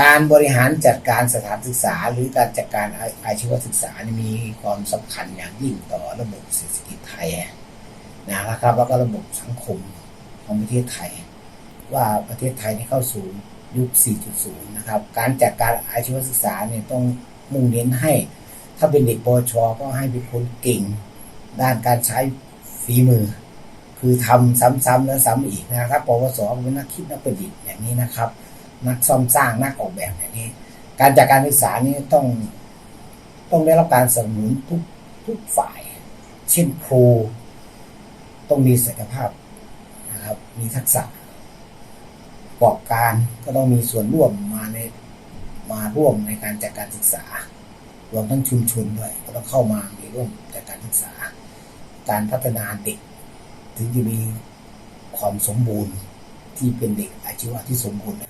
การบริหารจัดการสถานศึกษา หรือการจัดการอาชีวศึกษามีความสำคัญอย่างยิ่งต่อระบบเศรษฐกิจไทยนะครับ แล้วก็ระบบสังคมของประเทศไทย ว่าประเทศไทยนี่เข้าสู่ยุค 4.0 นะครับ การจัดการอาชีวศึกษาเนี่ยต้องมุ่งเน้นให้ ถ้าเป็นเด็กปชก็ให้เป็นคนเก่ง ด้านการใช้ฝีมือ คือทำซ้ำๆแล้วซ้ำอีกนะครับปวสเป็นนักคิดนักประดิษฐ์อย่างนี้นะครับ นักซ่อมสร้างนักออกแบบอย่างนี้ การจัดการศึกษานี่ต้องต้องได้รับการสนับสนุนทุกทุกฝ่าย เช่นครูต้องมีศักยภาพนะครับมีทักษะประกอบการก็ต้องมีส่วนร่วมมาในมาร่วมในการจัดการศึกษารวมทั้งชุมชนด้วยก็ต้องเข้ามามีร่วมจัดการศึกษา การพัฒนาเด็ก ถึงจะมีความสมบูรณ์ที่เป็นเด็กอาชีวะที่สมบูรณ์ได้